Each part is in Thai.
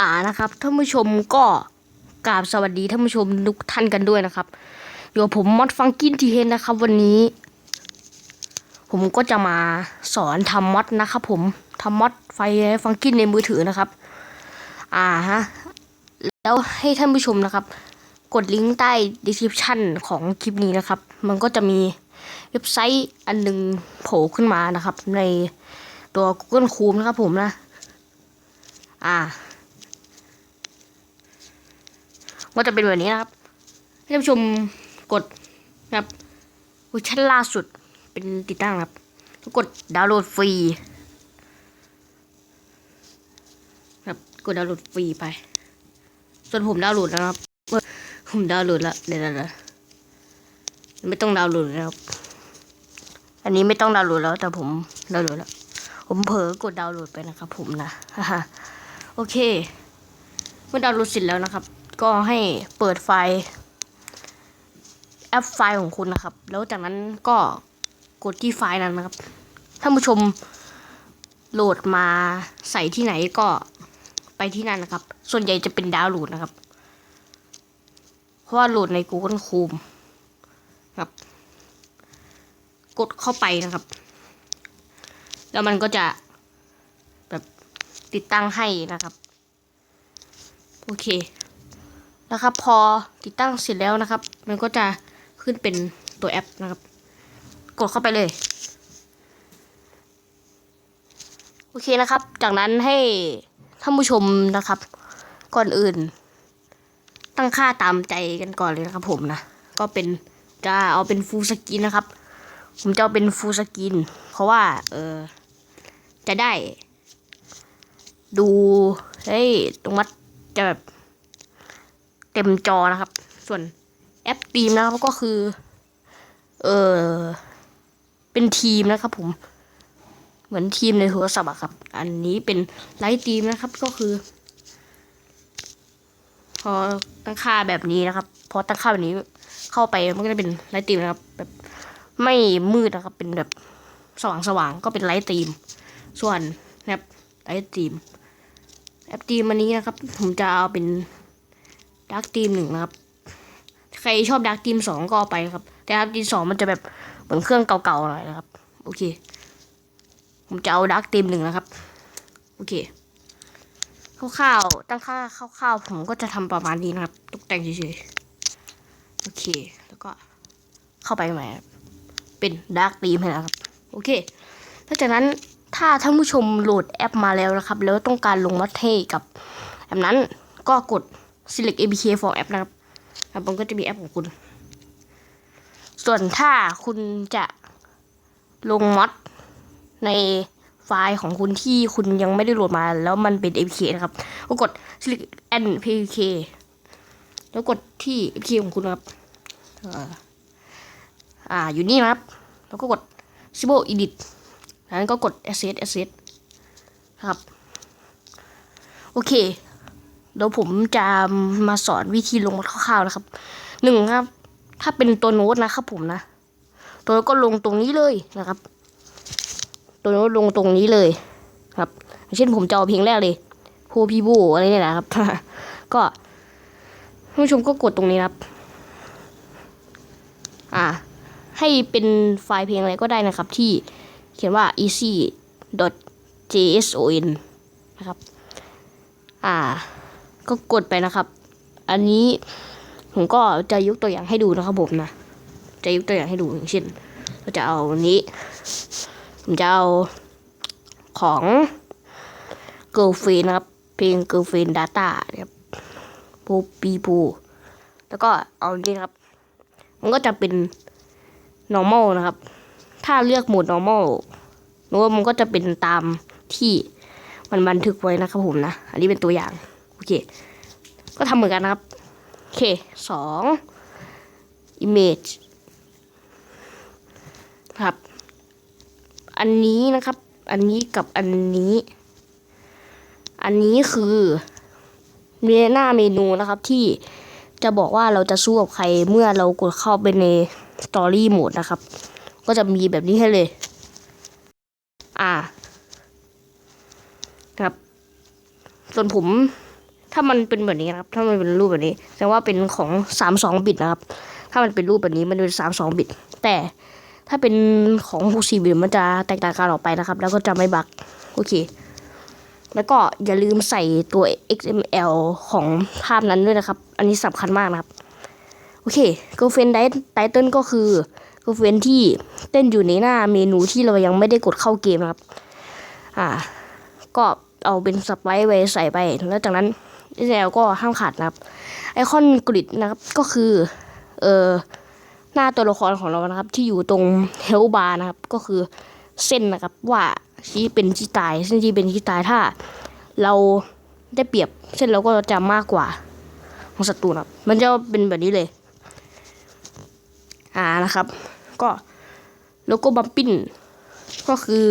อ่านะครับท่านผู้ชมก็กราบสวัสดีท่านผู้ชมทุกท่านกันด้วยนะครับอยู่ผมมอดฟังกินทีเฮนนะครับ วันนี้ ผมก็จะมาสอนทำมอดนะครับ ผมทำมอดไฟฟังกินในมือถือนะครับ อ่าฮะแล้วให้ท่านผู้ชมนะครับ กดลิงก์ใต้ description ของคลิปนี้นะครับ มันก็จะมีเว็บไซต์อันหนึงโผล่ขึ้นมานะครับ ในตัว Google Chrome นะครับผมนะ อ่า ก็จะเป็นแบบนี้นะครับให้ท่านผู้ชมกดนะครับเวอร์ชันล่าสุดเป็นติดตั้งครับแล้วกดดาวน์โหลดฟรีครับกดดาวน์โหลดฟรีไป ส่วนผมดาวน์โหลดแล้วนะครับเอ้ยผมดาวน์โหลดแล้วเดี๋ยวเดี๋ยวเดี๋ยวไม่ต้องดาวน์โหลดแล้วครับอันนี้ไม่ต้องดาวน์โหลดแล้วแต่ผมดาวน์โหลดแล้ว ผมเผลอกดดาวน์โหลดไปนะครับ ผมนะโอเคเมื่อดาวน์โหลดเสร็จแล้วนะครับ ก็ให้เปิดไฟล์แอปไฟล์ของคุณนะครับ แล้วจากนั้นก็กดที่ไฟล์นั้นนะครับท่านผู้ชมโหลดมาใส่ที่ไหนก็ไปที่นั่นนะครับ ส่วนใหญ่จะเป็นดาวน์โหลดนะครับ เพราะว่าโหลดใน Google Chrome ครับ กดเข้าไปนะครับ แล้วมันก็จะแบบติดตั้งให้นะครับ โอเค นะครับ พอติดตั้งเสร็จแล้วนะครับ มันก็จะขึ้นเป็นตัวแอปนะครับ กดเข้าไปเลย โอเคนะครับ จากนั้นให้ท่านผู้ชมนะครับ ก่อนอื่น ตั้งค่าตามใจกันก่อนเลยนะครับ ผมนะ ก็เป็นจะเอาเป็นฟูลสกรีนนะครับ ผมจะเอาเป็นฟูลสกรีนเพราะว่า เออจะได้ ดูเฮ้ยตรงมัดจะแบบ เต็มจอนะครับ ส่วนแอปทีมนะครับก็คือ เออเป็นทีมนะครับ ผม เหมือนทีมในโทรศัพท์อะครับ อันนี้เป็นไลท์ทีมนะครับก็คือ พอตั้งค่าแบบนี้นะครับ พอตั้งค่าแบบนี้เข้าไปมันก็จะเป็นไลท์ทีมนะครับ แบบไม่มืดนะครับ เป็นแบบสว่างสว่างๆก็เป็นไลท์ทีม ส่วนนะครับไลท์ทีมแอปทีมอันนี้นะครับ ผมจะเอาเป็น ดาร์กทีมหนึ่งนะครับ ใครชอบดาร์กทีมสองก็ไปครับ แต่ดาร์กทีมสองมันจะแบบเหมือนเครื่องเก่าๆหน่อยนะครับ โอเค ผมจะเอาดาร์กทีมหนึ่งนะครับ โอเคคร่าวๆตั้งค่าคร่าวๆผมก็จะทำประมาณนี้นะครับ ตกแต่งเฉยๆ โอเค แล้วก็เข้าไปใหม่ครับเป็นดาร์กทีมนะครับ โอเคหลังจากนั้นถ้าท่านผู้ชมโหลดแอปมาแล้วนะครับ แล้วต้องการลงมัดเทกับแอปนั้นก็กด select abk for app นะครับครับมันก็จะมีแอปของคุณ ส่วนถ้าคุณจะลงมอดในไฟล์ของคุณที่คุณยังไม่ได้โหลดมา แล้วมันเป็น apk นะครับก็กด select and apk แล้วกดที่ apk ของคุณนะครับอ่าอยู่นี่นะครับ แล้วก็กด symbol edit นั้นก็กด asset asset นะครับ โอเค เดี๋ยวผมจะมาสอนวิธีลงคร่าวๆนะครับหนึ่งครับ ถ้าเป็นตัวโน้ตนะครับผมนะ ตัวก็ลงตรงนี้เลยนะครับ ตัวโน้ตลงตรงนี้เลยครับ เช่นผมจะเอาเพลงแรกเลยโพพีบูอะไรเนี่ยนะครับ ก็ผู้ชมก็กดตรงนี้ครับ อ่า ให้เป็นไฟล์เพลงอะไรก็ได้นะครับ ที่เขียนว่า easy json นะครับ อ่า ก็กดไปนะครับ อันนี้ผมก็จะยกตัวอย่างให้ดูนะครับผมนะ จะยกตัวอย่างให้ดูอย่างเช่นเราจะเอาอันนี้ ผมจะเอาของ girlfriend นะครับ เพลง girlfriend data นะครับปูปีปูแล้วก็เอาอันนี้ครับ มันก็จะเป็น normal นะครับ ถ้าเลือกโหมด normal โน้ตมันก็จะเป็นตามที่มันบันทึกไว้นะครับผมนะ อันนี้เป็นตัวอย่าง เค ก็ทำเหมือนกันนะครับ โอเคสอง image ครับ อันนี้นะครับ อันนี้กับอันนี้ อันนี้คือเมหน้าเมนูนะครับที่จะบอกว่าเราจะสู้กับใครเมื่อเรากดเข้าไปใน story mode นะครับ ก็จะมีแบบนี้ให้เลย อ่า ครับ ส่วนผม ถ้ามันเป็นแบบนี้นะครับ ถ้ามันเป็นรูปแบบนี้ แสดงว่าเป็นของสามสองบิตนะครับ ถ้ามันเป็นรูปแบบนี้มันเป็นสามสองบิต แต่ถ้าเป็นของหกสี่บิตมันจะแตกต่างกันออกไปนะครับ แล้วก็จะไม่บักโอเค แล้วก็อย่าลืมใส่ตัว XML ของภาพนั้นด้วยนะครับ อันนี้สำคัญมากนะครับ โอเค girlfriend title ก็คือ girlfriend ที่เต้นอยู่ในหน้าเมนูที่เรายังไม่ได้กดเข้าเกมนะครับ อ่า ก็เอาเป็นสไปซ์ไว้ใส่ไป แล้วจากนั้น XML ก็ห้ามขาดนะครับ ไอคอนกริดนะครับก็คือ เอ่อหน้าตัวละครของเรานะครับ ที่อยู่ตรงเฮลบาร์นะครับ ก็คือเส้นนะครับว่าชี้เป็นชี้ตายเส้นชี้เป็นชี้ตายถ้า เราได้เปรียบเส้นเราก็จะมากกว่าของศัตรูนะครับ มันจะเป็นแบบนี้เลย อ่านะครับ ก็โลโก้บัมปิ้นก็คือ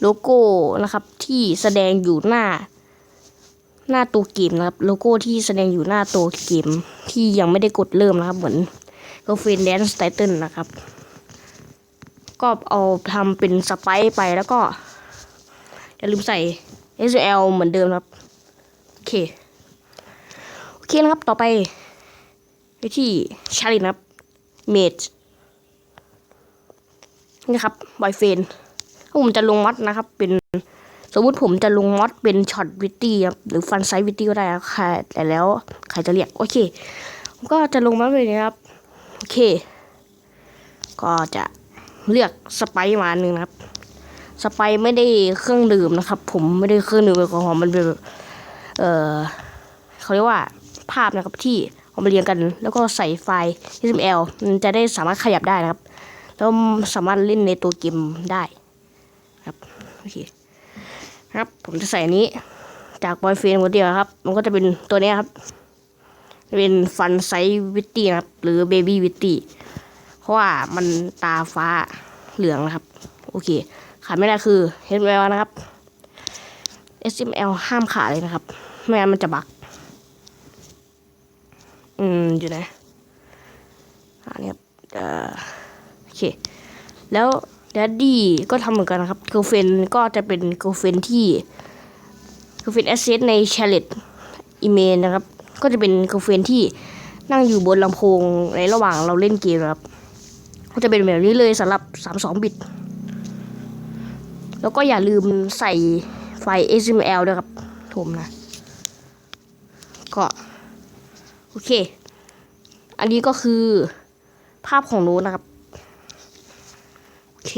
โลโก้นะครับที่แสดงอยู่หน้า หน้าตัวเกมนะครับโลโก้ที่แสดงอยู่หน้าตัวเกมที่ยังไม่ได้กดเริ่มนะครับเหมือนก็เฟนแดนสไตเติลนะครับ ก็เอาทำเป็นสไปซ์ไปแล้วก็อย่าลืมใส่ SL เหมือนเดิมนะครับ โอเค โอเคนะครับ ต่อไปไปที่ชาลินครับเมจนี่ครับบอยเฟนถ้าผมจะลงมอดนะครับเป็น สมมติผมจะลงมอดเป็นช็อตวิตตี้ครับหรือฟันไซวิตตี้ก็ได้ครับแต่แล้วใครจะเรียกโอเคผมก็จะลงมอดเลยนะครับโอเค ก็จะเลือกสไปซ์มานหนึ่งนะครับ สไปซ์ไม่ได้เครื่องดื่มนะครับ ผมไม่ได้เครื่องดื่มแอลกอฮอล์มันเป็นเออเขาเรียกว่าภาพนะครับที่เอามาเรียงกัน แล้วก็ใส่ไฟล์ HTML มันจะได้สามารถขยับได้นะครับ แล้วสามารถเล่นในตัวเกมได้ครับโอเค ครับ ผมจะใส่นี้จากบอยเฟนคนเดียวครับ มันก็จะเป็นตัวนี้ครับเป็นฟันไซวิตตี้นะครับ หรือเบบี้วิตตี้เพราะว่ามันตาฟ้าเหลืองนะครับ โอเค ขาดไม่ได้คือ HML นะครับ HTML ห้ามขาดเลยนะครับ ไม่งั้นมันจะบัก อืม อยู่ไหนอันนี้ครับเอ่อโอเค แล้ว ดัดดี้ก็ทำเหมือนกันนะครับ g i r l f r i e n d ก็จะเป็น g i r l f r i e n d ที่ g i r l f r i e n d asset ใน c h a l e t email นะครับ ก็จะเป็น g i r l f r i e n d ที่นั่งอยู่บนลำโพงในระหว่างเราเล่นเกมนะครับ ก็จะเป็นแบบนี้เลยสำหรับ 32 บิต แล้วก็อย่าลืมใส่ไฟ HTML ด้วยครับผมนะ ก็ โอเค อันนี้ก็คือภาพของโน้ตนะครับ เค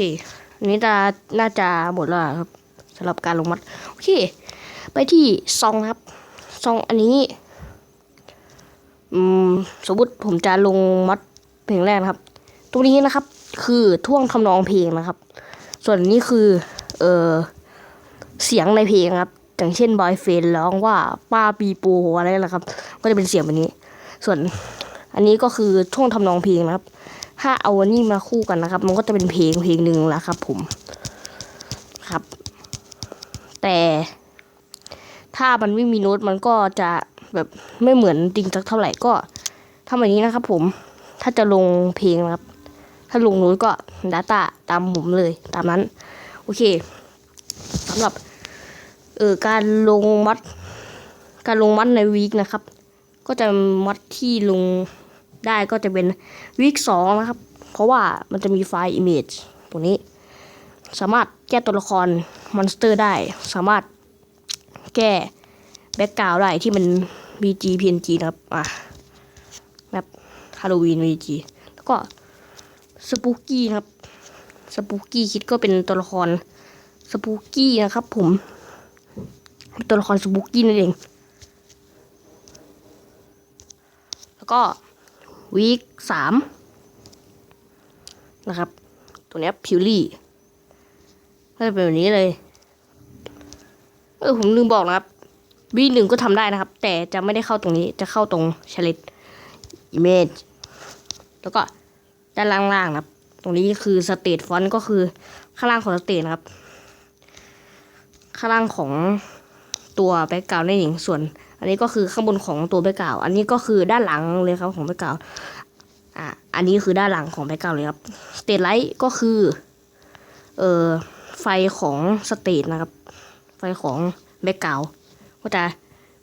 อันนี้จะน่าจะหมดแล้วครับสำหรับการลงมัดโอเค ไปที่ซองครับซองอันนี้อืมสมมติผมจะลงมัดเพลงแรกนะครับ ตรงนี้นะครับ คือท่วงทำนองเพลงนะครับ ส่วนนี้คือเออเสียงในเพลงครับอย่างเช่นบอยเฟนร้องว่าป้าปีโปอะไรนะครับ ก็จะเป็นเสียงแบบนี้ ส่วนอันนี้ก็คือท่วงทำนองเพลงนะครับ ถ้าเอาอันนี้มาคู่กันนะครับ มันก็จะเป็นเพลงเพลงหนึ่งแล้วครับ ผมครับ แต่ถ้ามันไม่มีโน้ตมันก็จะแบบไม่เหมือนจริงสักเท่าไหร่ก็ทำแบบนี้นะครับ ผม ถ้าจะลงเพลงนะครับ ถ้าลงโน้ตก็ Data ตามผมเลย ตามนั้น โอเคสำหรับเออการลงมัด การลงมัดในวีคนะครับ ก็จะมัดที่ลง ได้ก็จะเป็นวีคสองนะครับ เพราะว่ามันจะมีไฟล์ image ตรงนี้ สามารถแก้ตัวละครมอนสเตอร์ได้ สามารถแก้แบ็กกราวได้ที่มัน BG PNG นะครับ อะแบบฮาโลวีน BG แล้วก็สปูกี้นะครับสปูกี้คิดก็เป็นตัวละครสปูกี้นะครับ ผม ตัวละครสปูกี้นั่นเอง แล้วก็ วีคสามนะครับ ตัวนี้พิวลี่ก็จะเป็นแบบนี้เลย เออผมลืมบอกนะครับวีหนึ่งก็ทำได้นะครับ แต่จะไม่ได้เข้าตรงนี้จะเข้าตรงเชลิตอิเมจแล้วก็ด้านล่างๆนะครับ ตรงนี้คือสเตทฟอนต์ก็คือข้างล่างของสเตทนะครับ ข้างล่างของตัวแบ็กกราวน์นั่นเองส่วน อันนี้ก็คือข้างบนของตัวแบ็กกราวอันนี้ก็คือด้านหลังเลยครับของแบ็กกราวอะอันนี้คือด้านหลังของแบ็กกราวเลยครับสเตทไลท์ก็คือเอ่อไฟของสเตทนะครับ ไฟของแบ็กกราวก็จะ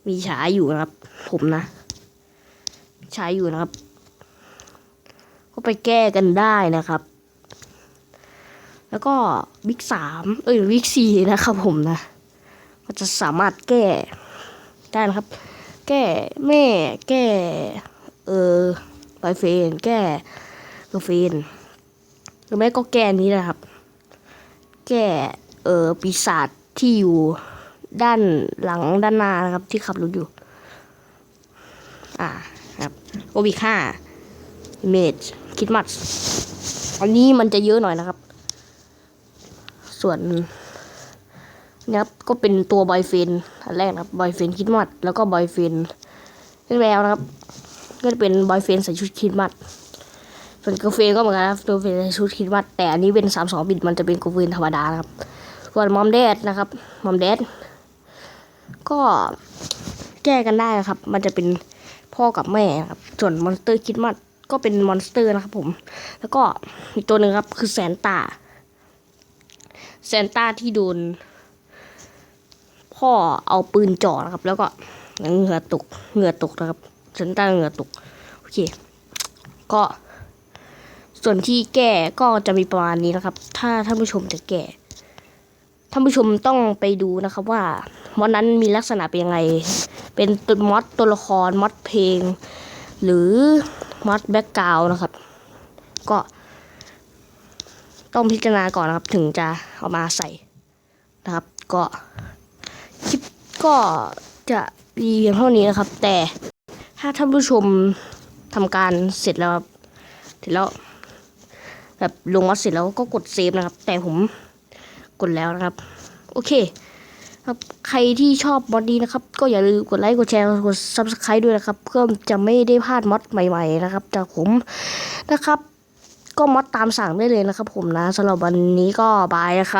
มีฉายอยู่นะครับ ผมนะใช้อยู่นะครับ ก็ไปแก้กันได้นะครับ แล้วก็วิกสามเอ้ยวิกสี่นะครับผมนะก็จะสามารถแก้ ได้นะครับ แก้แม่แก้เออไบเฟนแก้โลเฟนหรือไม่ก็แก้นี้นะครับ แก้เออปีศาจที่อยู่ด้านหลังด้านหน้านะครับ ที่ขับรถอยู่ อ่าครับโอวิค่าเมจคิดมัดอันนี้มันจะเยอะหน่อยนะครับ ส่วน นี่ยครับก็เป็นตัวบอยเฟนอันแรกนะครับบอยเฟนคิดมัดแล้วก็บอยเฟนเล่นแล้วนะครับ ก็จะเป็นบอยเฟนใส่ชุดคิดมัดส่วนกาเฟนก็เหมือนกันนะครับตัวเฟนใส่ชุดคิดมัดแต่อันนี้เป็นสามสองบิตมันจะเป็นกาเฟนธรรมดานะครับส่วนมอมแดดนะครับมอมแดดก็แก้กันได้นะครับ มันจะเป็นพ่อกับแม่ครับส่วนมอนสเตอร์คิดมัดก็เป็นมอนสเตอร์นะครับผม แล้วก็อีกตัวหนึ่งครับคือแซนต้าแซนต้าที่โดน พ่อเอาปืนจ่อนะครับ แล้วก็เหงื่อตกเหงื่อตกนะครับแซนต้าเหงื่อตกโอเค ก็ ส่วนที่แก้ก็จะมีประมาณนี้นะครับ ถ้าท่านผู้ชมจะแก้ท่านผู้ชมต้องไปดูนะครับว่ามอดนั้นมีลักษณะเป็นยังไง เป็นตัวมอดตัวละครมอดเพลง หรือมอดแบ็กกราวนะครับ ก็ ต้องพิจารณาก่อนนะครับ ถึงจะเอามาใส่นะครับ ก็ ก็จะมีเพียงเท่านี้นะครับ แต่ถ้าท่านผู้ชมทำการเสร็จแล้วครับเสร็จแล้ว แบบลงมอดเสร็จแล้วก็กดเซฟนะครับ แต่ผมกดแล้วนะครับ โอเค ครับใครที่ชอบมอดนี้นะครับ ก็อย่าลืมกดไลค์กดแชร์กด subscribe ด้วยนะครับ เพื่อจะไม่ได้พลาดมอดใหม่ ๆ นะครับจากผมนะครับ ก็มอดตามสั่งได้เลยนะครับ ผมนะสำหรับวันนี้ก็บายนะครับ